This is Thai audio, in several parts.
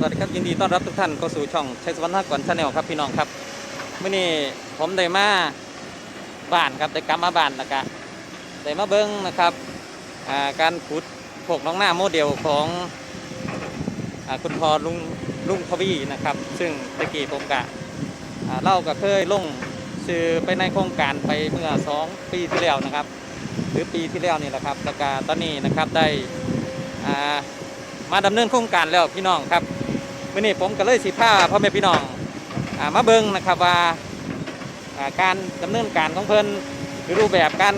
สวัสดีครับยินดีต้อนรับทุกท่านเข้าสู่ช่องชัยสวรรค์ก่อนชาแนลครับพี่น้องครับเมื่อนี้ผมได้มาบ้านครับได้กลับมาบ้านแล้วก็ได้มาเบิ้งนะครับาการขุดพวกน้องหน้าโมเดลของอคุณพ่อลุงลุงทวีนะครับ ซึ่งตะกี้ผมกะเล่าก็เคยลงซื้อไปในโครงการไปเมื่อสองปีที่แล้วนะครับ หรือปีที่แล้วนี่แหละครับแล้วก็ตอนนี้นะครับได้มาดำเนินโครงการแล้วพี่น้องครับ วันนี้ผมก็เลยสิพาพ่อแม่พี่น้องอมาเบิ่งนะครับว่าการดำเนินการของเพิ่นหรือรูปแบบการ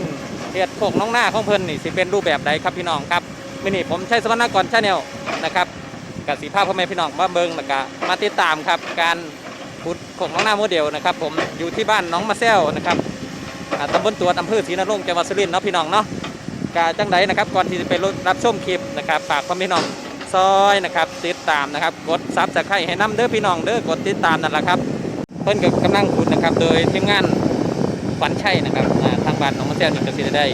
เฮ็ดโคกน้องหน้าของเพิ่นนี่สิเป็นรูปแบบใดครับพี่น้องครับวันนี้ผมใช้สวรรณกรชาแนลนะครับกับสีภาพ่อแม่พี่น้องมาเบิ่งแล้วก็มาติดตามครับการขุดโคกน้องหน้าโมเดลนะครับ ผมอยู่ที่บ้านน้องมาแซวนะครับตำบลตรวอำเภอศรีนรงค์จังหวัดสุรินทร์เนาะพี่น้องเนาะกาจังไดนะครับก่อนที่จะไปรับชมคลิปนะครับฝากพ่อแม่พี่น้อง ซอยนะครับติดตามนะครับ กดซับสไครต์ให้น้ำเด้อพี่น้องเด้อกดติดตามนั่นแหละครับ เพิ่นกับกำลังขุดนะครับ โดยทีมงานฝันชัยนะครับทางบ้านน้องมะเซลนี่ก็สิได้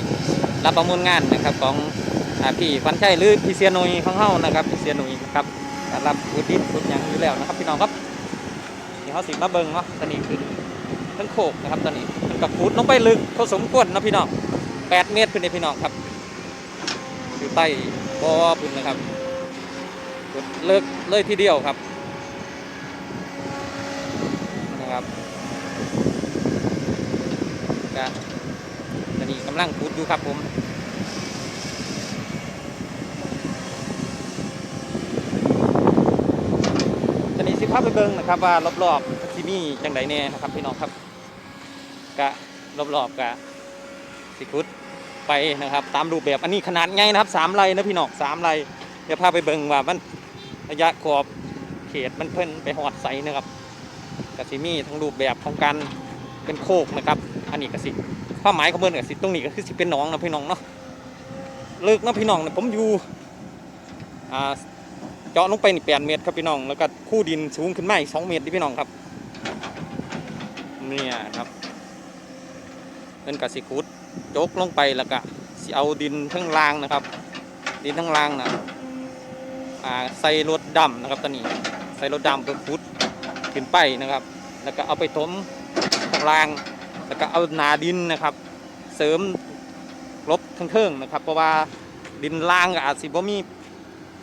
รับประมูลงานนะครับของอ่าพี่ฝันชัยหรือพี่เสียนุยของเฮานะครับพี่เสียนุยนะครับก็รับขุดดินขุดหยังอยู่แล้วนะครับ พี่น้องครับนี่เขาสิมาเบิ่งเนาะตอนนี้คือทั้งโคกนะครับตอนนี้มันกับขุดลงไปลึกพอสมควรนะพี่น้อง8เมตรขึ้นเลยพี่น้องครับอยู่ใต้บ่อพุ่นนะครับ เลิกเลยทีเดียวครับนะครับก็ตอนนี้กำลังขุดอยู่ครับผมตอนนี้สิภาพไปเบิ่งนะครับ ว่ารอบๆที่มีจังไดแน่นะครับพี่น้องครับกะรอบๆกะสิขุดไปนะครับ ตามรูปแบบอันนี้ขนาดไงนะครับสามไรนะพี่น้องสามไรเดี๋ยวพาไปเบิ่งว่ามัน ระยะขอบเขตมันเพิ่นไปหอดใสนะครับกสิมีทั้งรูปแบบของการเป็นโคกนะครับ อันนี้กสิความหมายของเพิ่นกสิตรงนี้ก็คือสิเป็นหนองนะพี่น้องเนาะเลิกนะพี่น้องนะผมอยู่อ่าเจาะลงไปนี่แปดเมตรครับพี่น้อง แล้วก็คู่ดินสูงขึ้นมาอีกสองเมตรที่พี่น้องครับเนี่ยครับเป็นกสิขุดโจกลงไปแล้วก็เอาดินทั้งล่างนะครับ ดินทั้งล่างนะ อ่าใส่รถดำนะครับตอนนี้ใส่รถดำเพื่อพุดขึ้นไปนะครับ แล้วก็เอาไปถมข้างล่าง แล้วก็เอานาดินนะครับ เสริมลบทั้งเทิงนะครับ เพราะว่าดินล่างก็อาจสิบ่มี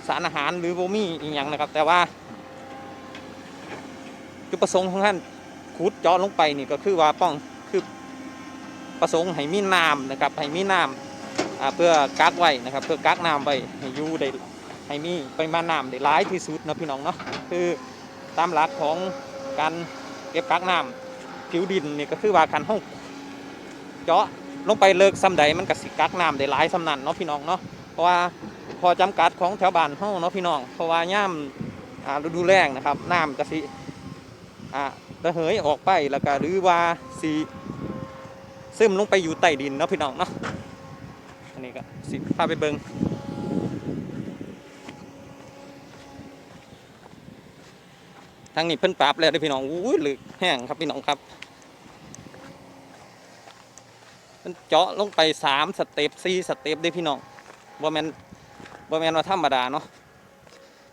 สารอาหารหรือบ่มีอีกอย่างนะครับ แต่ว่าจุดประสงค์ของท่านขุดเจาะลงไปนี่ก็คือว่าป้องคือประสงค์ให้มีน้ำนะครับให้มีน้ำเพื่อกักไว้นะครับ เพื่อกักน้ำไว้ให้อยู่ได้ ให้มีปริมาณน้ำได้ร้ายที่สุดนะพี่น้องเนาะคือตามหลักของการเก็บกักน้ำผิวดินนี่ก็คือว่าการห้องเจาะลงไปเลิกซ้ำใดมันก็สิกักน้ำได้หลายซ้ำนันเนาะพี่น้องเนาะเพราะว่าพอจำกัดของแถวบ้านเฮาเนาะพี่น้องเพราะว่าย่ามาฤดูแล้งนะครับน้ำก็สิอ่าระเหยออกไปแล้วก็หรือว่าสิซึมลงไปอยู่ใต้ดินเนาะพี่น้องเนาะอันนี้ก็สิพาไปเบิง ทางนี้เพิ่นปรับแล้วเด้พี่น้องอุ้ยหลึกแห้งครับพี่น้องครับมันเจาะลงไปสามสเต็ปสี่สเต็ปเด้พี่น้องบ่แมนบ่แมนว่าธรรมดาเนาะ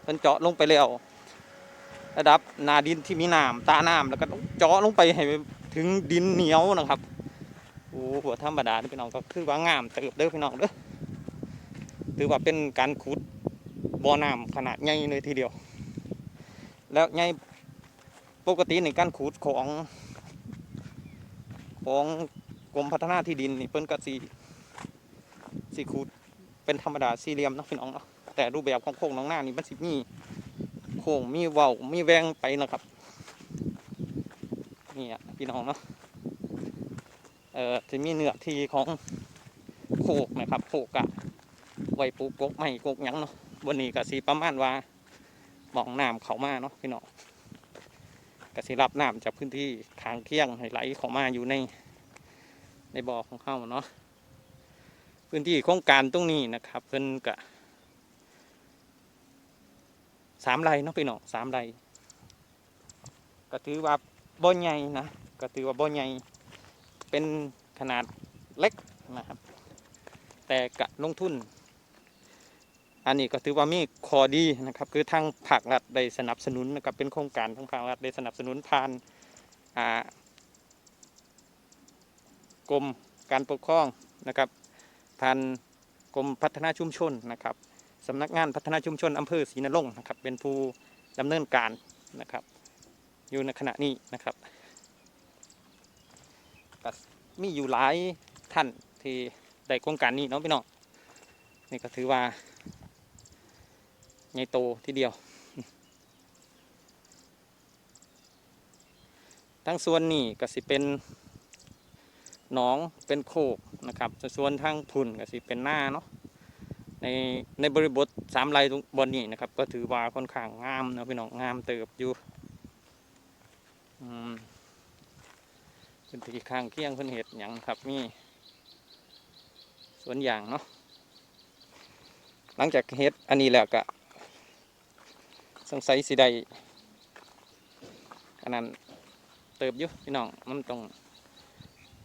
เพิ่นเจาะลงไปแล้วระดับนาดินที่มีน้ำตาน้ำแล้วก็เจาะลงไปให้ถึงดินเหนียวนะครับโอ้หัวธรรมดาพี่น้องก็คือว่างามเติบเด้อพี่น้องเด้อถือว่าเป็นการขุดบ่อน้ำขนาดใหญ่เลยทีเดียว แล้วไง ปกติในการขุดของของกรมพัฒนาที่ดินนี่เพิ่นก็สีสีขุดเป็นธรรมดาสี่เหลี่ยมเนาะพี่น้องเนาะแต่รูปแบบของโค้งน้องหน้านี่มันสิมีโค้งมีเว้ามีแวงไปนะครับนี่อะพี่น้องเนาะเอ่อจะมีเนื้อที่ของโคกนะครับโคกอะไว้ปลูกกกไม่กกยังเนาะวันนี้ก็สีประมาณว่าหมองน้ำเขามาเนาะพี่น้อง กสิรับน้ำจากพื้นที่ทางเคียงให้ไหลเข้ามาอยู่ในในบ่อของเขาเนาะพื้นที่โครงการตรงนี้นะครับ เพิ่นกะสามไรเนาะพี่น้องสามไรก็ถือว่าบ่อใหญ่นะก็ถือว่าบ่อใหญ่เป็นขนาดเล็กนะครับ แต่กะลงทุน อันนี้ก็ถือว่ามีข้อดีนะครับ คือทางภาครัฐได้สนับสนุนนะครับเป็นโครงการทางภาครัฐได้สนับสนุนผ่านกรมการปกครองนะครับผ่านกรมพัฒนาชุมชนนะครับสำนักงานพัฒนาชุมชนอำเภอศรีนรงค์นะครับ เป็นผู้ดำเนินการนะครับ อยู่ในขณะนี้นะครับก็มีอยู่หลายท่านที่ได้โครงการนี้เนาะพี่น้องนี่ก็ถือว่า ใหญ่โตทีเดียว ทั้งส่วนนี้ก็สิเป็นหนองเป็นโคกนะครับส่วนทางพุ่นก็สิเป็นหน้าเนาะในในบริบทสามไร่ตรงบนนี้นะครับ ก็ถือว่าค่อนข้างงามนะพี่น้องงามเติบอยู่อืมเป็นที่ข้างเคียงเพิ่นเห็ดหยังครับมีสวนยางเนาะหลังจากเฮ็ดอันนี้แล้วก็ สงสัยสิได้อันนั้นเติบอยู่พี่น้องมันต้อง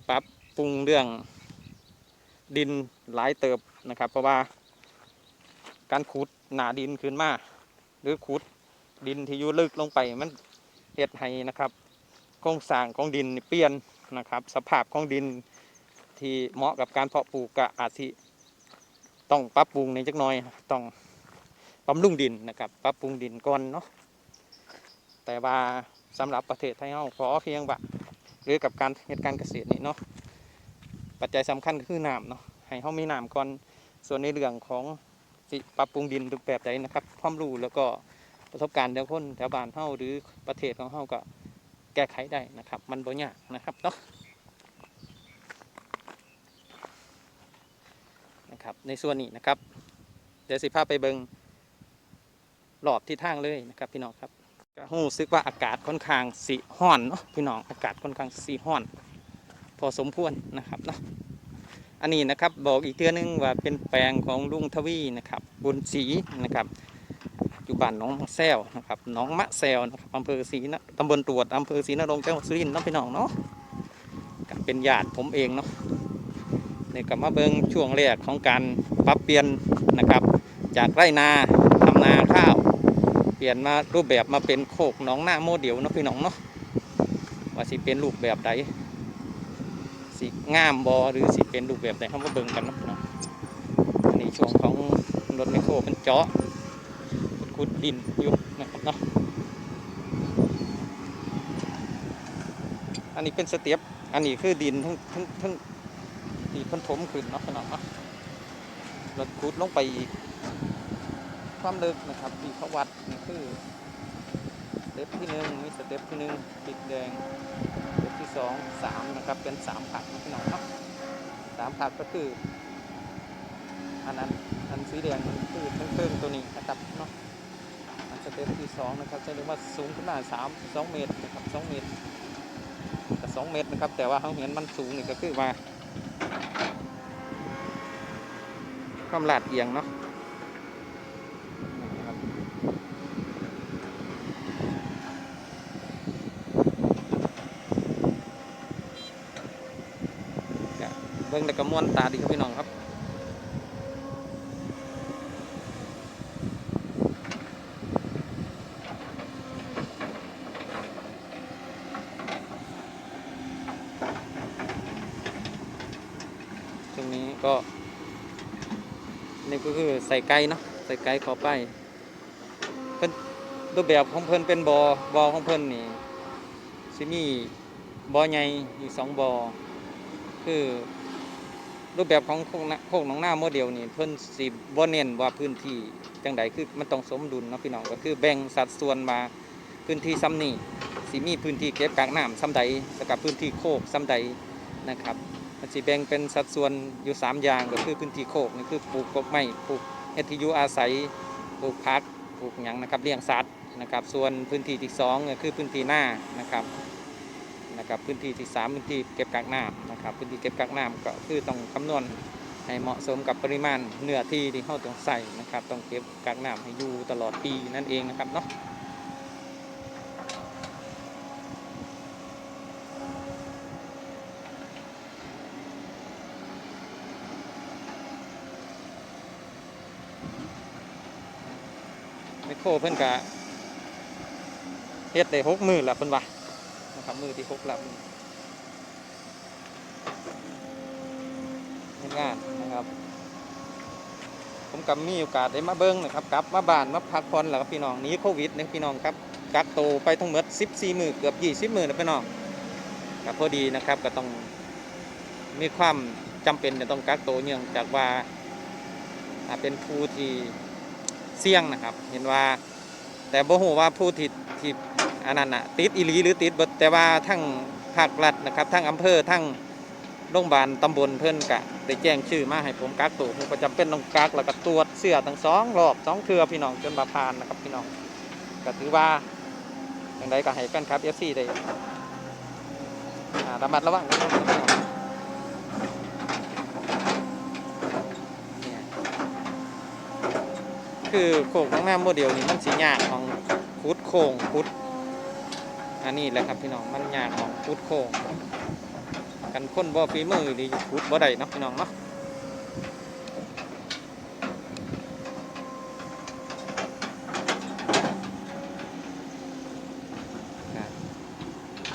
ปรับปรุงเรื่องดินหลายเติบนะครับ เพราะว่าการขุดหนาดินขึ้นมาหรือขุดดินที่อยู่ลึกลงไปมันเฮ็ดให้นะครับโครงสร้างของดินเปลี่ยนนะครับ สภาพของดินที่เหมาะกับการเพาะปลูกก็อาจสิต้องปรับปรุงในจักหน่อยต้อง บำรุงดินนะครับปรับปรุงดินก่อนเนาะแต่ว่าสำหรับประเทศไทยเราขอเพียงว่าหรือกับการเหตุการเกษตรนี่เนาะปัจจัยสำคัญก็คือน้ำเนาะให้เขามีน้ำก่อนส่วนในเรื่องของสิปรับปรุงดินรูปแบบใดนะครับความรู้แล้วก็ประสบการณ์แถวคนแถวบ้านเฮาหรือประเทศของเฮาก็แก้ไขได้นะครับ มันบ่ยากนะครับเนาะนะครับในส่วนนี้นะครับ เดี๋ยวสิพาไปเบิง รอบที่ทางเลยนะครับพี่น้องครับก็รู้สึกว่าอากาศค่อนข้างสีห้อนเนาะพี่น้องอากาศค่อนข้างสีห้อน พอสมควรนะครับเนาะอันนี้นะครับบอกอีกเทื่อนึงว่าเป็นแปลงของลุงทวีนะครับบุญศรีนะครับอยู่บ้านหน้องมะแซวนะครับหน้องมะแซวนะครับอำเภอศรีนะตำบลตรวจอำเภอศรีนรงค์จังหวัดสุรินทร์เนาะพี่น้องเนาะก็เป็นญาติผมเองเนาะนี่ก็มาเบิงช่วงแรกของการปรับเปลี่ยนนะครับ จากไร่นาทำนาข้าว เป ลี่ยนมารูปแบบมาเป็นโคกหนองหน้าโมเดลเนาะพี่น้องเนาะว่าสิเป็นรูปแบบใดสิงามบอหรือสิเป็นรูปแบบใดเขามาเบิ่งกันเนาะพี่น้องอันนี้ช่วงของรถไมโครเป็นเจาะขุดดินอยู่นะครับเนาะอันนี้เป็นสเตียบอันนี้คือดินทั้งทั้งทั้งที่พ้นถมขึ้นเนาะพี่น้องเนาะรถขุดลงไปความลึกนะครับที่เขาวัด เต็ปที่หนึ่งมีสเต็ปที่หนึ่งติดแดงสเต็ปที่สองสามนะครับเป็นสามผักนะพี่น้องเนาะสามผักก็คืออันนั้นอันสีแดงมันคือเครื่องตัวนี้นะครับเนาะอันสเต็ปที่สองนะครับจะเรียกว่าสูงขึ้นมาสามสองเมตรนะครับสองเมตรกับสองเมตรนะครับ แต่ว่าเขาเห็นมันสูงนี่ก็คือว่าความลาดเอียงเนาะ นะครับก็เบิ่ง แล้วก็ม่วนตาดีครับพี่น้องครับตรงนี้ก็ นี่ก็คือใส่ไก่เนาะใส่ไก่ขอไปเพิ่นรูปแบบของเพิ่นเป็นบอบอของเพิ่นนี่สิมีบอใหญ่อยู่สองบอคือ รูปแบบของโคกโคกหนองหน้าโมเดลนี่เพิ่นสิบ่เน้นว่าพื้นที่จังใดคือมันต้องสมดุลเนาะพี่น้องก็คือแบ่งสัดส่วนมาพื้นที่ซ้ำนี่สิมีพื้นที่เก็บกักน้ำซ้ำใดแล้วกับพื้นที่โคกซ้ำใดนะครับมันสิแบ่งเป็นสัดส่วนอยู่ 3 อย่างก็คือพื้นที่โคกนี่คือปลูกกบไม้ปลูกเฮ็ดที่อยู่อาศัยปลูกพักปลูกหยังนะครับเลี้ยงสัตว์นะครับส่วนพื้นที่ที่2ก็คือพื้นที่หน้านะครับนะครับพื้นที่ที่ 3 พื้นที่เก็บกักน้ำ ครับพื้นที่เก็บกักน้ำก็คือต้องคำนวณให้เหมาะสมกับปริมาณเนื้อที่ที่เราต้องใส่นะครับ ต้องเก็บกักน้ำให้อยู่ตลอดปีนั่นเองนะครับเนาะคโครเพิ่นกะเฮ็ดได้หกมือแล้วเพิ่นว่านะครับมือที่หกแล้ว เฮ็ดงานนะครับ ผมกับมีโอกาสได้มาเบิ้งนะครับกลับมาบ้านมาพักผ่อนแล้วครับพี่น้องนี้โควิดนะพี่น้องครับกักตัวไปทั้งหมด14มือเกือบ20มือนะพี่น้องครับพอดีนะครับก็ต้องมีความจำเป็นจะต้องกักตัวเนื่องจากว่าอาเป็นผู้ที่เสี่ยงนะครับ เห็นว่า แต่บ่ฮู้ว่าผู้ที่ที่อันนั้นนะติดอีหลีหรือติดแต่ว่าทั้งภาครัฐนะครับทั้งอำเภอทั้ง โรงพยาบาลตำบลเพิ่นกะได้แจ้งชื่อมาให้ผมกักตัวผมก็จำเป็นต้องกักแล้วก็ตรวจเสื้อทั้งสองรอบสองเทื่อพี่น้องจนมาผ่านนะครับพี่น้องก็ถือว่าอย่างไรก็ให้แฟนคลับ FC ได้อ่าระมัดระวังนะครับพี่น้องเนี่ยคือโค้งข้างหน้าโมเดลนี่มันสีหยากของคุดโค้งคุดอันนี้แหละครับพี่น้องมันหยากของคุดโค้ง กันคนบ่ฝีมือดีพุดบ่ได้เนาะพี่น้องเนาะ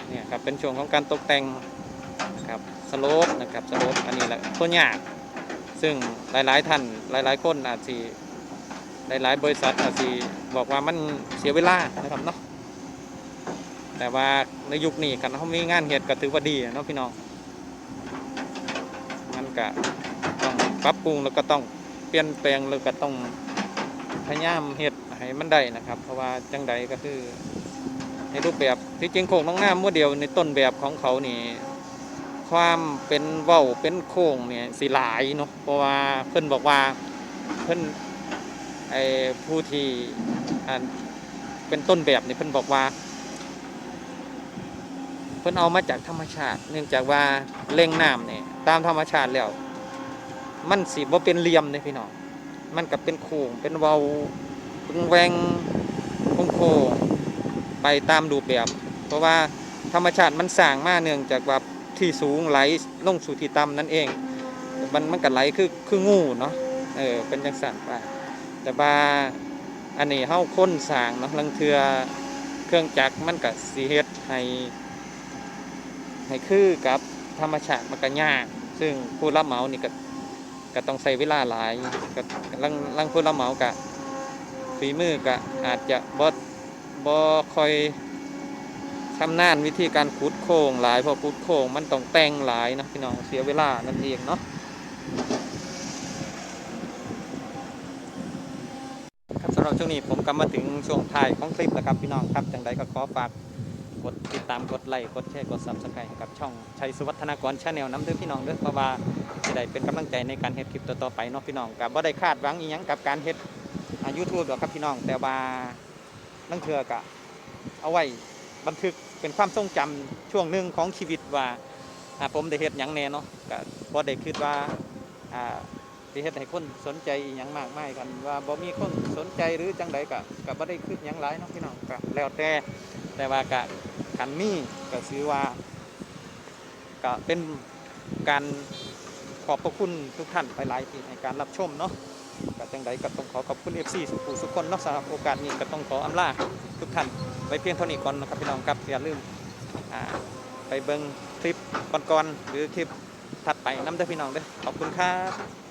เนี่ยครับเป็นช่วงของการตกแต่งนะครับสโลปนะครับสโลปอันนี้แหละตัวยากซึ่งหลายๆท่านหลายๆคนอาจสิหลายๆบริษัทอาจสิบอกว่ามันเสียเวลานะครับเนาะแต่ว่าในยุคนี้คันเขามีงานเหตุก็ถือว่าดีเนาะพี่น้อง ก็ต้องปรับปรุงแล้วก็ต้องเปลี่ยนแปลงแล้วก็ต้องพยายามเฮ็ดให้มันได้นะครับ เพราะว่าจังใดก็คือในรูปแบบที่จริงโครงน้องหน้าโมเดลในต้นแบบของเขานี่ความเป็นเว้าเป็นโค้งเนี่ยสิหลายเนาะเพราะว่าเพิ่นบอกว่าเพิ่นไอ้ผู้ที่เป็นต้นแบบนี่เพิ่นบอกว่า เพิ่นเอามาจากธรรมชาติ เนื่องจากว่าเล่งน้ำเนี่ย ตามธรรมชาติแล้ว มันสิบ่เป็นเหลี่ยมเลยพี่น้อง มันก็เป็นโค้งเป็นเวาเป็นแหวงโค้งๆไปตามรูปแบบ เพราะว่าธรรมชาติมันสร้างมาเนื่องจากว่าที่สูงไหลลงสู่ที่ต่ำนั่นเอง มันมันก็ไหลคือคืองูเนาะ เออเป็นจังสั่นไป แต่ว่าอันนี้เฮาค้นสร้างเนาะลังเทือเครื่องจักรมันก็สิเฮ็ดให้ให้คือกับ ธรรมชาติมันก็ยาก ซึ่งผู้รับเหมานี่ก็ก็ต้องใช้เวลาหลายก็ลังลังผู้รับเหมาก็ฝีมือก็อาจจะบ่บ่คอยชำนาญวิธีการขุดโค้งหลายพราะขุดโค้งมันต้องแต่งหลายนะพี่น้องเสียเวลานั่นเองเนาะครับสำหรับช่วงนี้ผมก็มาถึงช่วงท้ายของคลิปแล้วครับพี่น้องครับจังใดก็ขอฝาก กดติดตามกดไลค์กดแชร์กด subscribe ให้กับช่องชัยสุวัฒนากรชาแนลน้ำเด้อพี่น้องเด้อเพราะว่าจะได้เป็นกำลังใจในการเฮ็ดคลิปต่อๆไปเนาะพี่น้องกับบ่ได้คาดหวังอีหยังกับการเฮ็ดยูทูบหรอกครับพี่น้องแต่ว่าลังเทือกะเอาไว้บันทึกเป็นความทรงจำช่วงหนึ่งของชีวิตว่าผมได้เฮ็ดหยังแน่เนาะก็บ่ได้คิดว่าอ่าสิเฮ็ดให้คนสนใจอีหยังมากมายกันว่าบ่มีคนสนใจหรือจังใดก็ก็บ่ได้คิดหยังหลายเนาะพี่น้องก็แล้วแต่แต่ว่าก็ ขันมีก็ซื้อว่าก็เป็นการขอบพระคุณทุกท่านไปหลายที่ในการรับชมเนาะก็จังใดก็ต้องขอขอบคุณ FC สุขุสุคนเนาะสำหรับโอกาสนี้ก็ต้องขออำลาทุกท่านไว้เพียงเท่านี้ก่อนนะครับพี่น้องครับอย่าลืมไปเบิ่งคลิปก่อนๆหรือคลิปถัดไปน้ำเด้อพี่น้องเด้อขอบคุณครับ